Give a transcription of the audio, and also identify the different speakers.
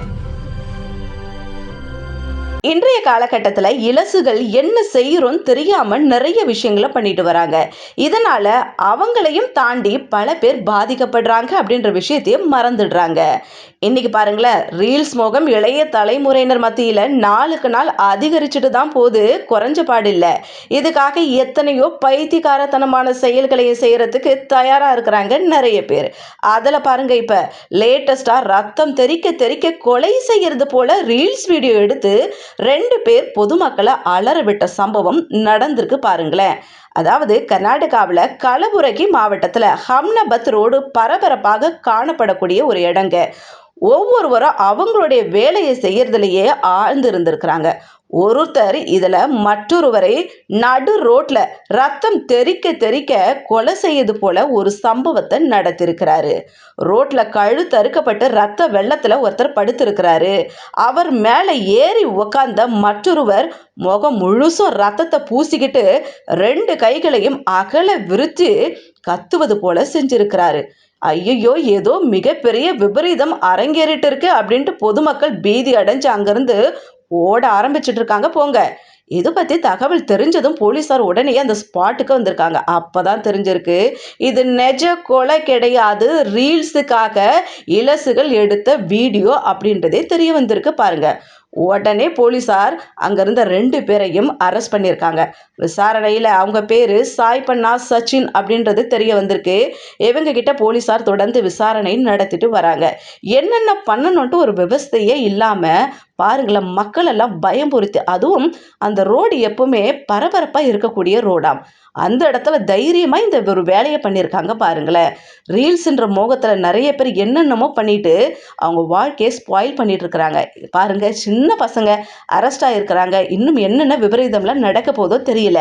Speaker 1: Thank you. இன்றைய காலகட்டத்தில் இலசுகள் என்ன செய்கிறோன்னு தெரியாமல் நிறைய விஷயங்களை பண்ணிட்டு வராங்க. இதனால் அவங்களையும் தாண்டி பல பேர் பாதிக்கப்படுறாங்க அப்படின்ற விஷயத்தையும் மறந்துடுறாங்க. இன்னைக்கு பாருங்களேன் ரீல்ஸ் மோகம் இளைய தலைமுறையினர் மத்தியில் நாளுக்கு நாள் அதிகரிச்சுட்டு தான் போது குறைஞ்ச பாடில்லை இதுக்காக எத்தனையோ பைத்தியக்காரத்தனமான செயல்களையும் செய்கிறதுக்கு தயாராக இருக்கிறாங்க நிறைய பேர். அதில் பாருங்க இப்போ லேட்டஸ்டாக ரத்தம் தெறிக்க தெறிக்க கொலை செய்கிறது போல ரீல்ஸ் வீடியோ எடுத்து ரெண்டு பேர் பொதுமக்களை அலற விட்ட சம்பவம் நடந்திருக்கு பாருங்களேன். அதாவது கர்நாடகாவில் கலபுரகி மாவட்டத்தில் ஹம்னபத் ரோடு பரபரப்பாக காணப்படக்கூடிய ஒரு இடங்க. ஒவ்வொருவரும் அவங்களுடைய வேலையை செய்யறதுலயே ஆழ்ந்து இருந்திருக்கிறாங்க ஒருத்தர் இதில் மற்றொருவரை நடு ரோட்டில் ரத்தம் தெறிக்க தெறிக்க கொலை செய்யது போல ஒரு சம்பவத்தை நடத்திருக்கிறாரு. ரோட்டில் கழுத்து அறுக்கப்பட்டு ரத்த வெள்ளத்தில் ஒருத்தர் படுத்திருக்கிறாரு. அவர் மேலே ஏறி உக்காந்த மற்றொருவர் முகம் முழுசும் ரத்தத்தை பூசிக்கிட்டு ரெண்டு கைகளையும் அகல விரித்து கத்துவது போல செஞ்சிருக்கிறாரு. ஐயையோ ஏதோ மிகப்பெரிய விபரீதம் அரங்கேறிட்டு இருக்கு அப்படின்ட்டு பொதுமக்கள் பீதி அடைஞ்சு அங்கேருந்து ஓட ஆரம்பிச்சிட்டு இருக்காங்க போங்க. இதை பற்றி தகவல் தெரிஞ்சதும் போலீஸார் உடனே அந்த ஸ்பாட்டுக்கு வந்திருக்காங்க. அப்போ தான் தெரிஞ்சிருக்கு. இது நெஜ கொலை கிடையாது. ரீல்ஸுக்காக இலசுகள் எடுத்த வீடியோ அப்படின்றதே தெரிய வந்திருக்கு பாருங்க. உடனே போலீஸார் அங்கிருந்த ரெண்டு பேரையும் அரெஸ்ட் பண்ணியிருக்காங்க. விசாரணையில் அவங்க பேர் சாய்பண்ணா சச்சின் அப்படின்றது தெரிய வந்திருக்கு. இவங்க கிட்ட போலீஸார் தொடர்ந்து விசாரணை நடத்திட்டு வராங்க. என்னென்ன பண்ணணுன்ட்டு ஒரு விவஸ்தையே இல்லாமல் பாருங்களேன் மக்கள் எல்லாம் பயம் பொறுத்து. அதுவும் அந்த ரோடு எப்பவுமே பரபரப்பாக இருக்கக்கூடிய ரோடாம் அந்த இடத்துல தைரியமாக இந்த ஒரு வேலையை பண்ணியிருக்காங்க பாருங்களேன். ரீல்ஸுன்ற மோகத்தில் நிறைய பேர் என்னென்னமோ பண்ணிட்டு அவங்க வாழ்க்கையை ஸ்பாயில் பண்ணிட்டு இருக்கிறாங்க சின்ன பசங்க அரெஸ்ட் ஆகிருக்கிறாங்க இன்னும் என்னென்ன விபரீதம்லாம் நடக்க போதோ தெரியல.